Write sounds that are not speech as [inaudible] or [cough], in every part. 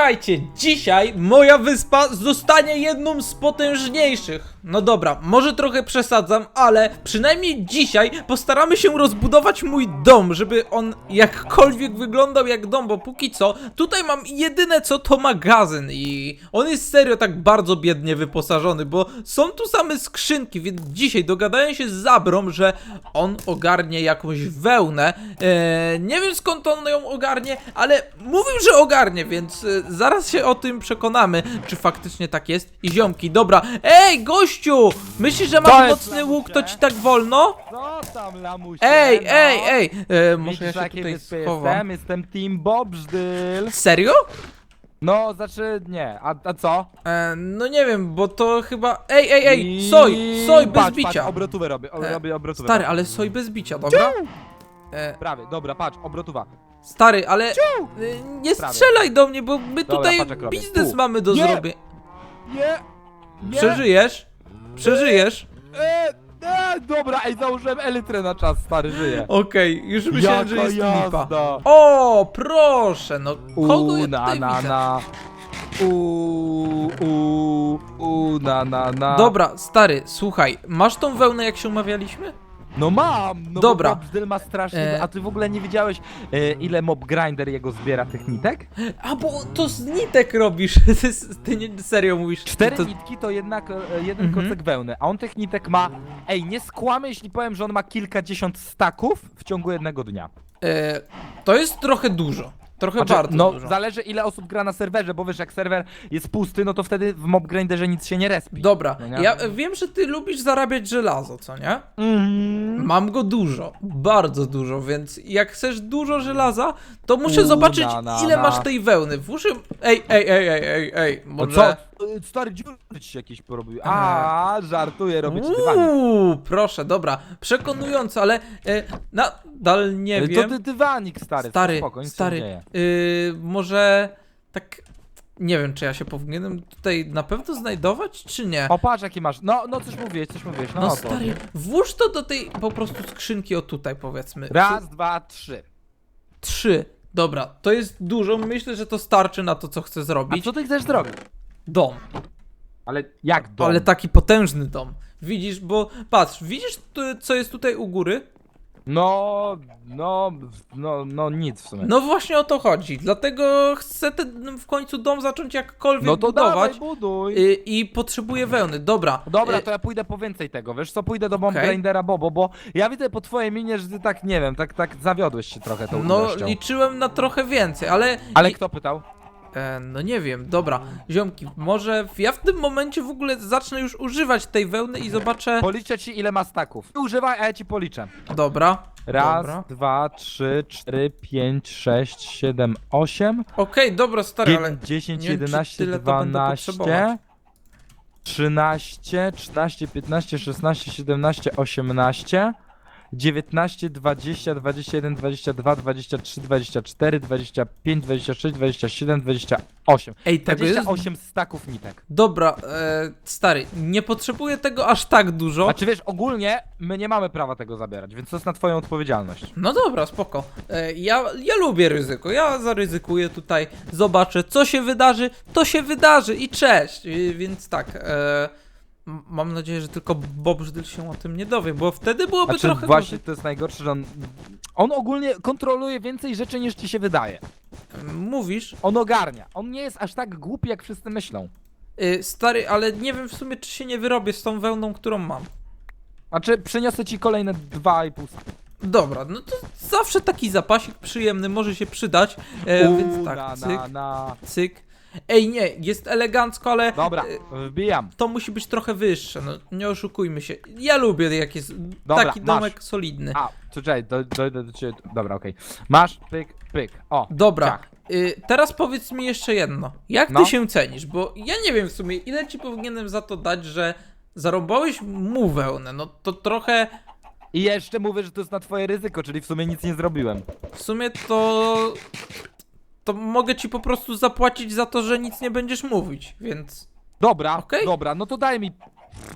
Słuchajcie, dzisiaj moja wyspa zostanie jedną z potężniejszych. No dobra, może trochę przesadzam, ale przynajmniej dzisiaj postaramy się rozbudować mój dom, żeby on jakkolwiek wyglądał jak dom, bo póki co tutaj mam jedyne co to magazyn i on jest serio tak bardzo biednie wyposażony, bo są tu same skrzynki, więc dzisiaj dogadaję się z Zabrą, że on ogarnie jakąś wełnę. Eee, nie wiem skąd on ją ogarnie, ale mówił, że ogarnie, więc e, zaraz się o tym przekonamy, czy faktycznie tak jest. I ziomki, dobra. Ej, gościu! Myślisz, że mam jest mocny łuk, to ci tak wolno? Co tam, lamusie? Ej, no? ej, ej! E, może Widzisz, ja się tutaj wyspy schowam. jestem? Jestem Team Bobżdyl. Serio? No, znaczy, nie. A, a co? E, no nie wiem, bo to chyba... Ej, ej, ej! Soj! Soj bez patrz, bicia! Patrz, obrotówę robię, o, E, robię obrotówę. Stary, ale soj bez bicia, dobra? E, Prawie, dobra, patrz, obrotuwa. stary, ale... e, Nie Prawie. strzelaj do mnie, bo my Dobra, tutaj patrz, jak robię. biznes Tu. mamy do Nie! zrobienia. Nie! Nie! Przeżyjesz? Przeżyjesz? E, e, dobra, ej, założyłem elytrę na czas, stary, żyje. Okej, już myślałem, że jest lipa. O, proszę, no kogo ja na, tutaj na, widzę? na. U, u, u, na, na, na. Dobra, stary, słuchaj, masz tą wełnę jak się umawialiśmy? No mam! No Dobra. Bo ma strasznie. E. A ty w ogóle nie wiedziałeś, e, ile Mob Grinder jego zbiera tych nitek? A bo to z nitek robisz, [laughs] ty, ty nie, serio mówisz. Cztery to, nitki to jednak e, jeden Mhm. kocek wełny, a on tych nitek ma. Ej, nie skłamy, jeśli powiem, że on ma kilkadziesiąt staków w ciągu jednego dnia. e, to jest trochę dużo, trochę Znaczy, bardzo no, dużo. zależy ile osób gra na serwerze, bo wiesz, jak serwer jest pusty, no to wtedy w Mob Grinderze nic się nie respi. Dobra, No nie? ja wiem, że ty lubisz zarabiać żelazo, co nie? Mhm. Mam go dużo, bardzo dużo, więc jak chcesz dużo żelaza, to muszę U, zobaczyć, na, na, ile na. masz tej wełny. Włóżę... Ej, ej, ej, ej, ej, ej, No może... E, Stary dziury ci się jakieś porobiły. A, żartuję, robię ci dywanik. Uuu, proszę, dobra, przekonująco, ale e, nadal nie wiem. To ty dywanik, stary. stary, spoko, nic się nie stary, dzieje. y, może tak, nie wiem, czy ja się powinienem tutaj na pewno znajdować, czy nie? O, patrz jaki masz. No, no coś mówiłeś, coś mówiłeś. No, No no to. stary, włóż to do tej po prostu skrzynki o tutaj, powiedzmy. Raz, dwa, trzy. Trzy. Dobra, to jest dużo, myślę, że to starczy na to, co chcę A zrobić. co ty chcesz zrobić? Dom. Ale jak dom? Ale taki potężny dom. Widzisz, bo patrz, widzisz, tu, co jest tutaj u góry? No, no, no, no nic w sumie. No właśnie o to chodzi. Dlatego chcę ten w końcu dom zacząć jakkolwiek No to budować. dawaj, buduj. y, I potrzebuję wełny. Dobra. Dobra, y, to ja pójdę po więcej tego, wiesz co, pójdę do Bomb Okej. Grindera Bobo, bo ja widzę po twojej minie, że ty tak, nie wiem, tak, tak zawiodłeś się trochę tą No, ilością. liczyłem na trochę więcej, ale. Ale i- kto pytał? E, no nie wiem, dobra. Ziomki, może ja w tym momencie w ogóle zacznę już używać tej wełny i zobaczę. Policzę ci ile ma staków. Używaj, a ja ci policzę. Dobra. Raz, Dobra. dwa, trzy, cztery, pięć, sześć, siedem, osiem, Okej, dobra, stary, ale. dziewięć, dziesięć, nie wiem, czy jedenaście, tyle to będę dwanaście, trzynaście, czternaście, piętnaście, szesnaście, siedemnaście, osiemnaście, dziewiętnaście, dwadzieścia, dwadzieścia jeden, dwadzieścia dwa, dwadzieścia trzy, dwadzieścia cztery, dwadzieścia pięć, dwadzieścia sześć, dwadzieścia siedem, dwadzieścia osiem. Ej, tego jest. Dwadzieścia osiem staków nitek. Dobra, e, stary, nie potrzebuję tego aż tak dużo. Znaczy wiesz, ogólnie my nie mamy prawa tego zabierać, więc to jest na twoją odpowiedzialność. No dobra, spoko. E, ja, ja lubię ryzyko. Ja zaryzykuję tutaj, zobaczę, co się wydarzy, to się wydarzy i cześć. E, więc tak, e, mam nadzieję, że tylko Bob Żdyl się o tym nie dowie, bo wtedy byłoby Znaczy trochę właśnie gorzej. to jest najgorsze, że on, on ogólnie kontroluje więcej rzeczy niż ci się wydaje. Mówisz, On ogarnia. On nie jest aż tak głupi, jak wszyscy myślą. e, stary, ale nie wiem w sumie, czy się nie wyrobię z tą wełną, którą mam. Znaczy, przyniosę ci kolejne dwa i pół. Dobra, no to zawsze taki zapasik przyjemny może się przydać, e, więc tak, na, cyk, na, na. cyk. Ej, nie, jest elegancko, ale Dobra, e, wbijam. to musi być trochę wyższe, no nie oszukujmy się. Ja lubię jak jest Dobra, taki masz. domek solidny. A, czekaj, do- dojdę do ciebie. Dobra, okej. Masz, pyk, pyk. O, Dobra, ciach. y, teraz powiedz mi jeszcze jedno. Jak No. ty się cenisz? Bo ja nie wiem w sumie, ile ci powinienem za to dać, że zarąbałeś mu wełnę. No to trochę, I jeszcze mówię, że to jest na twoje ryzyko, czyli w sumie nic nie zrobiłem. w sumie to... To mogę ci po prostu zapłacić za to, że nic nie będziesz mówić, więc... Dobra, Okej. dobra, no to daj mi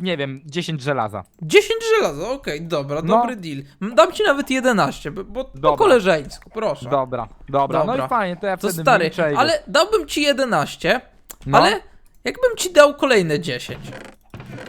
nie wiem, 10 żelaza. 10 żelaza, okej, dobra, No. dobry deal. M, Dam ci nawet 11, bo, bo po Dobra. koleżeńsku, proszę. Dobra, dobra, no Dobra. i fajnie, to ja to wtedy stary, milczę i- ale dałbym ci 11, No. ale jakbym ci dał kolejne 10,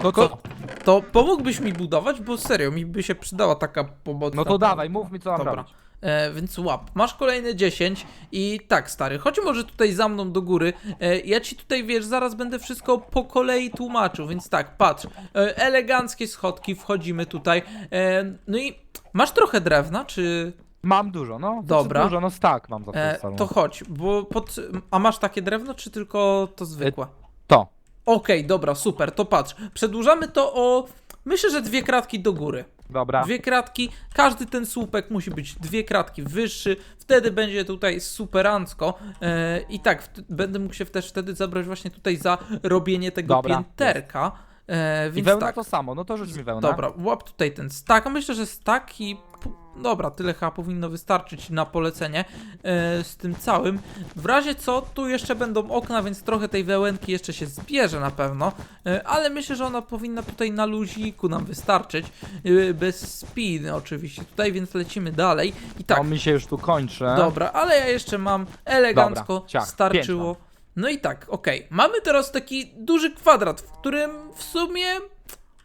To to pomógłbyś mi budować, bo serio, mi by się przydała taka pomoc. No to dawaj, mów mi co mam Dobra. robić. E, więc łap, masz kolejne 10 i tak stary, chodź może tutaj za mną do góry, e, ja ci tutaj wiesz, zaraz będę wszystko po kolei tłumaczył, więc tak, patrz, e, eleganckie schodki, wchodzimy tutaj, e, no i masz trochę drewna, czy... Mam dużo, no. to Dobra. Dużo, no tak mam za E, to chodź, bo pod... A masz takie drewno, czy tylko to zwykłe? To. Okej, dobra, super, to patrz, przedłużamy to o... Myślę, że dwie kratki do góry. Dobra. Dwie kratki, każdy ten słupek musi być dwie kratki wyższy, wtedy będzie tutaj superancko. E, i tak, będę mógł się też wtedy zabrać właśnie tutaj za robienie tego Dobra, pięterka, e, I wełna tak, to samo, no to rzuć mi wełnę. dobra, łap tutaj ten stack, myślę, że stack i dobra, tyle chyba powinno wystarczyć na polecenie e, z tym całym, w razie co, tu jeszcze będą okna, więc trochę tej wełenki jeszcze się zbierze na pewno, e, ale myślę, że ona powinna tutaj na luziku nam wystarczyć, e, bez spiny oczywiście tutaj, więc lecimy dalej i tak, To mi się już tu kończy. dobra, ale ja jeszcze mam elegancko, Dobra, ciach, starczyło. No i tak, okej, mamy teraz taki duży kwadrat, w którym w sumie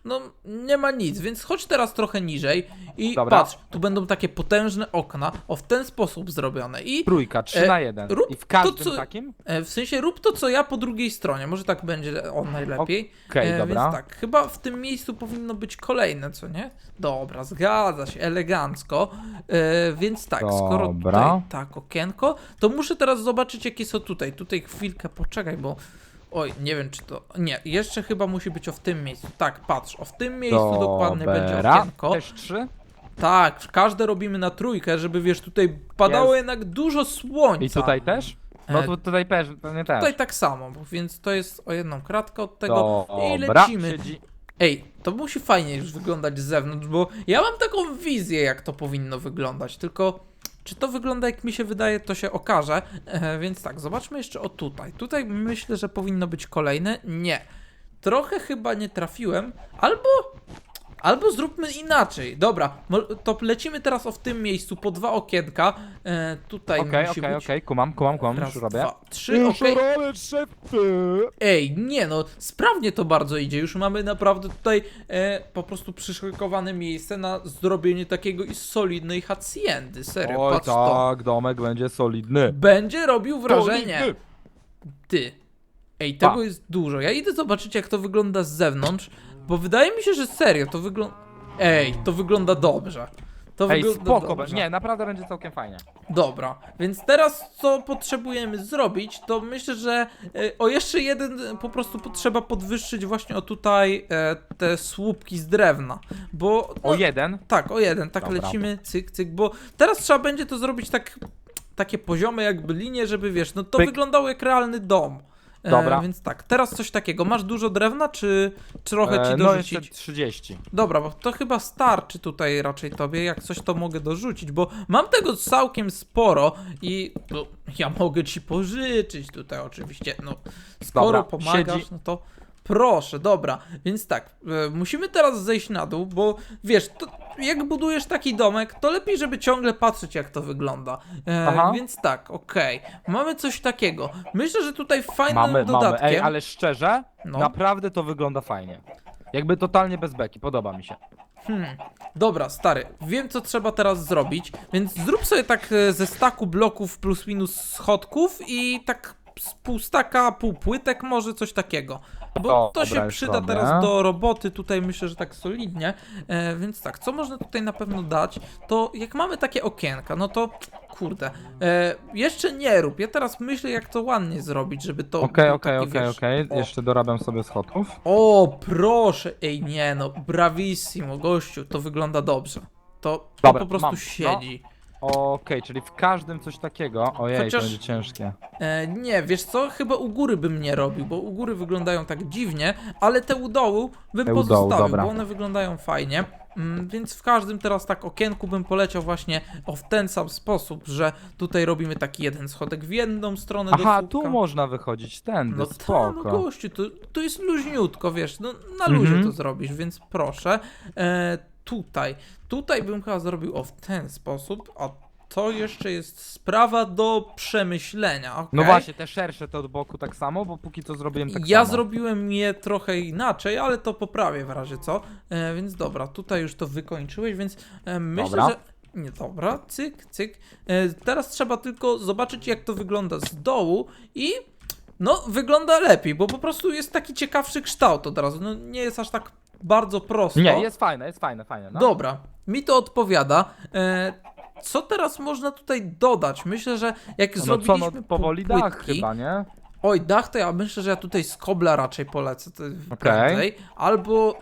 no nie ma nic, więc chodź teraz trochę niżej i Dobra. patrz, tu będą takie potężne okna, o w ten sposób zrobione i Trójka, 3 E, na 1. rób I w każdym to, co- takim? e, w sensie rób to co ja po drugiej stronie, może tak będzie on najlepiej. Okej, E, dobra. Więc tak, chyba w tym miejscu powinno być kolejne, co nie? Dobra, zgadza się, elegancko. E, więc tak, skoro Dobra. tutaj tak okienko, to muszę teraz zobaczyć jakie są tutaj. Tutaj chwilkę poczekaj, bo oj, nie wiem czy to... Nie, jeszcze chyba musi być o w tym miejscu. Tak, patrz, o w tym miejscu dokładnie będzie okienko. Też 3? Tak, każde robimy na trójkę, żeby wiesz, tutaj padało Jest. jednak dużo słońca. I tutaj też? No tu, tutaj też, pewnie też. Tutaj tak samo, więc to jest o jedną kratkę od tego i Dobra, lecimy. siedzi. Ej, to musi fajnie już wyglądać z zewnątrz, bo ja mam taką wizję, jak to powinno wyglądać, tylko czy to wygląda jak mi się wydaje, to się okaże. E, więc tak, zobaczmy jeszcze o tutaj. Tutaj myślę, że powinno być kolejne. Nie. Trochę chyba nie trafiłem, albo. Albo zróbmy inaczej. Dobra, to lecimy teraz o w tym miejscu po dwa okienka. E, tutaj Okej, musi okej, być. okej, kumam, kumam, kumam, Raz, już robię. dwa, trzy, okej. robię. Ej, nie no, sprawnie to bardzo idzie. Już mamy naprawdę tutaj e, po prostu przyszykowane miejsce na zrobienie takiego i solidnej haciendy. Serio, Oj patrz to. tak, domek będzie solidny. Będzie robił wrażenie. Solidny. Ty. Ej, tego Pa. jest dużo. Ja idę zobaczyć, jak to wygląda z zewnątrz, bo wydaje mi się, że serio, to wygląda. Ej, to wygląda dobrze. To Ej, wygląda spoko, dobrze. nie, naprawdę będzie całkiem fajnie. Dobra, więc teraz co potrzebujemy zrobić, to myślę, że e, o jeszcze jeden e, po prostu potrzeba podwyższyć właśnie o tutaj e, te słupki z drewna, bo no, O jeden. tak, o jeden, tak Dobra. lecimy, cyk, cyk, bo teraz trzeba będzie to zrobić tak, takie poziome jakby linie, żeby wiesz, no to Pyk. wyglądało jak realny dom. E, Dobra. Więc tak, teraz coś takiego. Masz dużo drewna, czy trochę ci E, no dorzucić? jeszcze 30. Dobra, bo to chyba starczy tutaj raczej tobie, jak coś to mogę dorzucić, bo mam tego całkiem sporo i no, ja mogę ci pożyczyć tutaj oczywiście, no skoro Dobra, pomagasz, siedzi. no to proszę, dobra, więc tak, e, musimy teraz zejść na dół, bo wiesz, to, jak budujesz taki domek, to lepiej, żeby ciągle patrzeć jak to wygląda, e, Aha. więc tak, okej, mamy coś takiego, myślę, że tutaj fajnym Mamy, dodatkiem, mamy. Ej, ale szczerze, No. naprawdę to wygląda fajnie. Jakby totalnie bez beki, podoba mi się. Hmm. Dobra, stary, wiem co trzeba teraz zrobić, więc zrób sobie tak e, ze staku bloków plus minus schodków i tak z pół staka, pół płytek, może coś takiego. Bo to się przyda teraz do roboty, tutaj myślę, że tak solidnie. E, więc tak, co można tutaj na pewno dać, to jak mamy takie okienka, no to kurde, e, jeszcze nie rób. Ja teraz myślę, jak to ładnie zrobić, żeby to. Okej, okej, okej, okej. Jeszcze dorabiam sobie schodków. O, proszę, ej nie no, bravissimo, gościu, to wygląda dobrze. To, to Dobra, po prostu mam, no. siedzi. Okej, czyli w każdym coś takiego. Ojej, Chociaż- to będzie ciężkie. E, nie, wiesz co? Chyba u góry bym nie robił, bo u góry wyglądają tak dziwnie, ale te u dołu bym Te u dołu, pozostawił, dobra. bo one wyglądają fajnie. Mm, więc w każdym teraz tak okienku bym poleciał właśnie o w ten sam sposób, że tutaj robimy taki jeden schodek w jedną stronę do Aha, słupka. tu można wychodzić tędy, No spoko. no gościu, to, to jest luźniutko, wiesz, no na luzie Mhm. to zrobisz, więc proszę. E, tutaj, tutaj bym chyba zrobił o w ten sposób, a to jeszcze jest sprawa do przemyślenia, okej? No właśnie, te szersze to od boku tak samo, bo póki co zrobiłem tak ja samo. zrobiłem je trochę inaczej, ale to poprawię w razie co. E, więc dobra, tutaj już to wykończyłeś, więc e, myślę, Dobra. że. Nie, dobra, cyk, cyk. E, teraz trzeba tylko zobaczyć, jak to wygląda z dołu i. No, wygląda lepiej, bo po prostu jest taki ciekawszy kształt od razu. No, nie jest aż tak bardzo prosto. Nie, jest fajne, jest fajne, fajne. No. Dobra, mi to odpowiada. E, co teraz można tutaj dodać? Myślę, że jak no co, zrobiliśmy no powoli dach płytki, chyba, nie? Oj, dach to ja myślę, że ja tutaj z kobla raczej polecę prędzej. Albo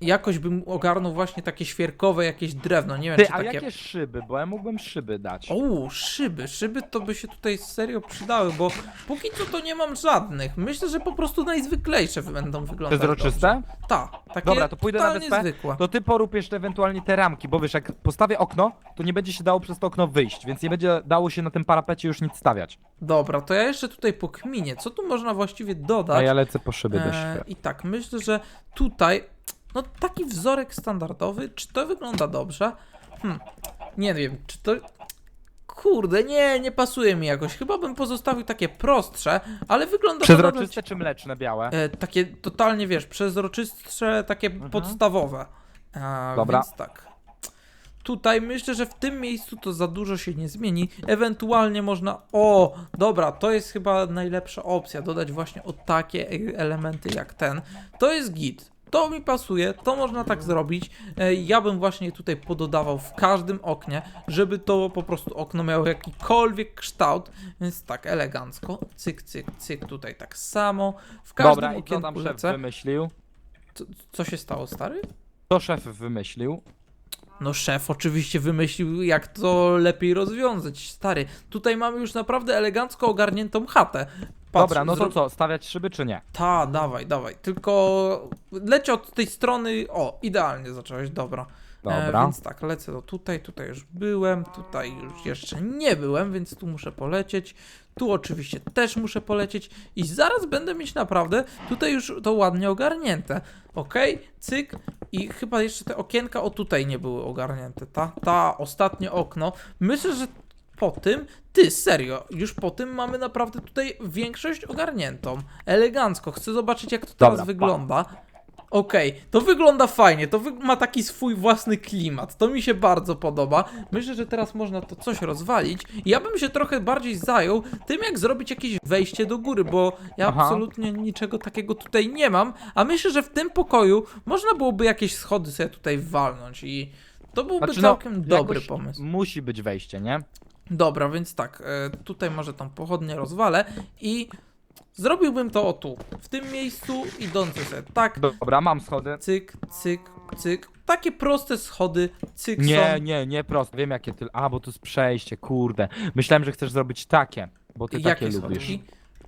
jakoś bym ogarnął właśnie takie świerkowe jakieś drewno, nie wiem Ty, czy a takie... jakie szyby? Bo ja mógłbym szyby dać. O, szyby, szyby to by się tutaj serio przydały, bo póki co to nie mam żadnych. Myślę, że po prostu najzwyklejsze będą wyglądać Przezroczyste? Tak, takie Dobra, to pójdę na totalnie wyspę. zwykłe. To ty porób jeszcze ewentualnie te ramki, bo wiesz, jak postawię okno, to nie będzie się dało przez to okno wyjść, więc nie będzie dało się na tym parapecie już nic stawiać. Dobra, to ja jeszcze tutaj pokminię, co tu można właściwie dodać. A ja lecę po szyby do E, świata. I tak, myślę, że tutaj, no taki wzorek standardowy, czy to wygląda dobrze? Hmm, nie wiem, czy to... Kurde, nie, nie pasuje mi jakoś. Chyba bym pozostawił takie prostsze, ale wygląda Przezroczyste czy mleczne, białe? e, takie totalnie, wiesz, przezroczyste, takie podstawowe. E, Dobra. Więc tak. Tutaj myślę, że w tym miejscu to za dużo się nie zmieni. Ewentualnie można. O, dobra, to jest chyba najlepsza opcja. Dodać właśnie o takie e- elementy jak ten. To jest git. To mi pasuje, to można tak zrobić. E, Ja bym właśnie tutaj pododawał w każdym oknie, żeby to po prostu okno miało jakikolwiek kształt. Więc tak, elegancko. Cyk, cyk, cyk. Tutaj tak samo. W każdym Dobra, i co okienku tam szef lecę. wymyślił? Co, co się stało, stary? To szef wymyślił. No szef oczywiście wymyślił, jak to lepiej rozwiązać, stary. Tutaj mamy już naprawdę elegancko ogarniętą chatę. Patrz, Dobra, no to zro- co, stawiać szyby czy nie? Ta, dawaj, dawaj. Tylko leć od tej strony. O, idealnie zacząłeś, dobra. Dobra. E, więc tak, lecę do tutaj, tutaj już byłem, tutaj już jeszcze nie byłem, więc tu muszę polecieć. Tu oczywiście też muszę polecieć i zaraz będę mieć naprawdę tutaj już to ładnie ogarnięte. Ok, cyk i chyba jeszcze te okienka o tutaj nie były ogarnięte, ta, ta ostatnie okno. Myślę, że po tym, ty serio, już po tym mamy naprawdę tutaj większość ogarniętą. Elegancko, chcę zobaczyć jak to teraz Dobra, pa. wygląda. Okej, to wygląda fajnie, to wy ma taki swój własny klimat, to mi się bardzo podoba. Myślę, że teraz można to coś rozwalić. Ja bym się trochę bardziej zajął tym, jak zrobić jakieś wejście do góry, bo ja Aha. absolutnie niczego takiego tutaj nie mam, a myślę, że w tym pokoju można byłoby jakieś schody sobie tutaj walnąć i to byłby Znaczy, no, całkiem dobry jakoś pomysł. Musi być wejście, nie? Dobra, więc tak, e, tutaj może tą pochodnię rozwalę i zrobiłbym to o tu, w tym miejscu, idące sobie tak, Dobra, mam schody. cyk, cyk, cyk. Takie proste schody, cyk Nie, są. nie, nie prosto. Wiem jakie ty. A, bo to jest przejście, kurde. Myślałem, że chcesz zrobić takie, bo ty takie Jakie lubisz. schodki?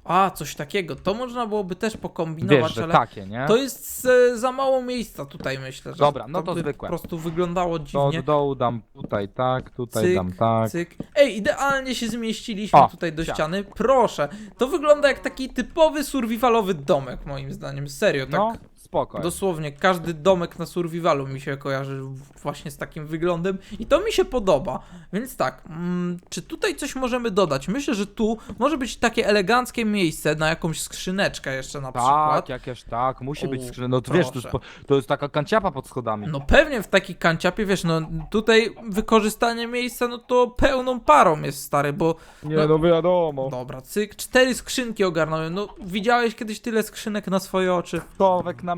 A, coś takiego. To można byłoby też pokombinować, Wiesz, że ale takie, nie? to jest e, za mało miejsca tutaj, myślę. Że Dobra, no to by zwykłe. po prostu wyglądało To dziwnie. od dołu dam tutaj tak, tutaj Cyk, dam tak. Cyk. Ej, idealnie się zmieściliśmy O, tutaj do ściany. Proszę. To wygląda jak taki typowy survivalowy domek, moim zdaniem. Serio, tak. No, spoko. Dosłownie, każdy domek na survivalu mi się kojarzy właśnie z takim wyglądem i to mi się podoba. Więc tak, mm, czy tutaj coś możemy dodać? Myślę, że tu może być takie eleganckie miejsce na jakąś skrzyneczkę jeszcze na Tak, przykład. jakieś tak, musi być U, skrzynka. No to wiesz, to jest, po, to jest taka kanciapa pod schodami. No pewnie w takiej kanciapie, wiesz, no tutaj wykorzystanie miejsca, no to pełną parą jest stary, bo nie, no- no wiadomo. dobra, cyk, cztery skrzynki ogarnąłem, no widziałeś kiedyś tyle skrzynek na swoje oczy? Stowek na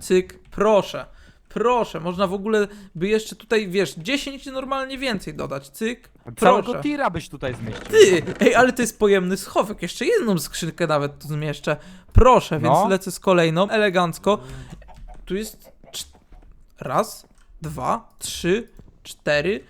Cyk, proszę. Proszę, można w ogóle by jeszcze tutaj, wiesz, 10 normalnie więcej dodać. Cyk, Całego proszę. tira byś tutaj zmieścił. Ty, ej, ale to jest pojemny schowek. Jeszcze jedną skrzynkę nawet tu zmieszczę. Proszę, więc No. lecę z kolejną, elegancko. Tu jest cz- raz, dwa, trzy, cztery,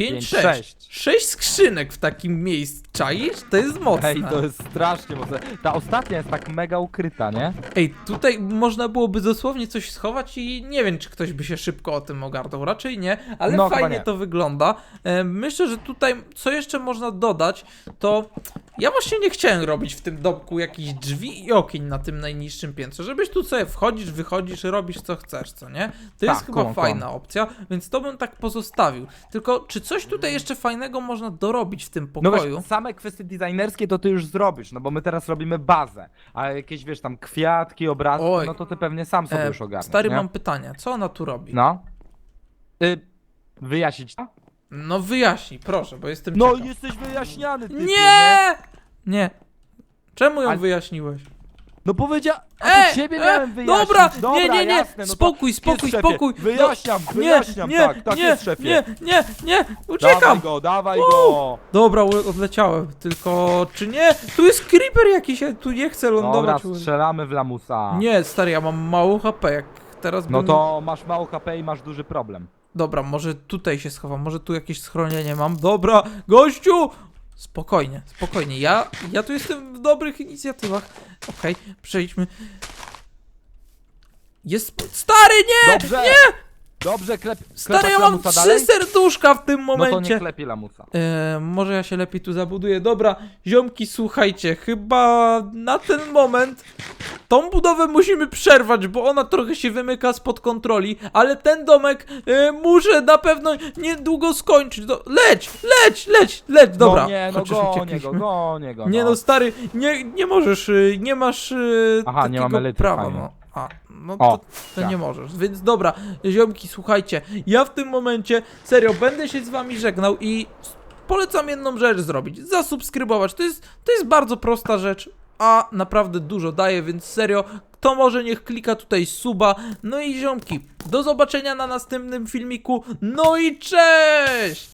5, Pięć, 6. sześć. 6 skrzynek w takim miejscu. Czaisz? To jest mocne. Ej, to jest strasznie mocne. Ta ostatnia jest tak mega ukryta, nie? Ej, tutaj można byłoby dosłownie coś schować i nie wiem, czy ktoś by się szybko o tym ogarnął. Raczej nie, ale No, chyba fajnie nie. to wygląda. E, myślę, że tutaj co jeszcze można dodać, to ja właśnie nie chciałem robić w tym domku jakichś drzwi i okien na tym najniższym piętrze, żebyś tu sobie wchodzisz, wychodzisz, robisz co chcesz, co nie? To jest Tak, chyba kumam, fajna opcja, więc to bym tak pozostawił. Tylko, czy coś tutaj jeszcze fajnego można dorobić w tym No pokoju? wiesz, same kwestie designerskie to ty już zrobisz, no bo my teraz robimy bazę, a jakieś wiesz tam kwiatki, obrazki, Oj. no to ty pewnie sam sobie E, już ogarniesz, stary, nie? mam pytanie, co ona tu robi? No. Y, wyjaśnić to? No wyjaśnij, proszę, bo jestem No ciekaw. jesteś wyjaśniany, ty Nie! Nie. Czemu ją Ale- wyjaśniłeś? No powiedział, a to ciebie miałem wyjaśnić. Dobra, nie, nie, nie, jasne, no to spokój, spokój, jest, szefie. spokój. Wyjaśniam, No, wyjaśniam, nie, tak, tak nie, jest, szefie. Nie, nie, nie, Dawaj uciekam. go, dawaj go. Dobra, u- odleciałem, tylko czy nie? Tu jest creeper jakiś, ja tu nie chcę Dobra, lądować. strzelamy w lamusa. Nie, stary, ja mam mało HP, jak teraz No bym... to masz mało HP i masz duży problem. Dobra, może tutaj się schowam, może tu jakieś schronienie mam. Dobra, gościu! Spokojnie, spokojnie. Ja, ja tu jestem w dobrych inicjatywach. Okej, przejdźmy. Jest. Stary, nie! Dobrze! Dobrze, klep, Stary, ja mam trzy dalej? serduszka w tym No to nie momencie. klepie lamusa. E, może ja się lepiej tu zabuduję. Dobra, ziomki, słuchajcie, chyba na ten moment tą budowę musimy przerwać, bo ona trochę się wymyka spod kontroli, ale ten domek e, muszę na pewno niedługo skończyć. Do, leć, leć, leć, leć, dobra. No nie, no gonię go, gonię go. Nie no. no, stary, nie, nie możesz, y, nie masz y, Aha, nie mamy prawa, no. A, no O, to, to tak. nie możesz. Więc dobra, ziomki, słuchajcie, ja w tym momencie serio będę się z wami żegnał i s- polecam jedną rzecz zrobić. Zasubskrybować. To jest, to jest bardzo prosta rzecz, a naprawdę dużo daje, więc serio, kto może niech klika tutaj suba. No i ziomki, do zobaczenia na następnym filmiku. No i cześć!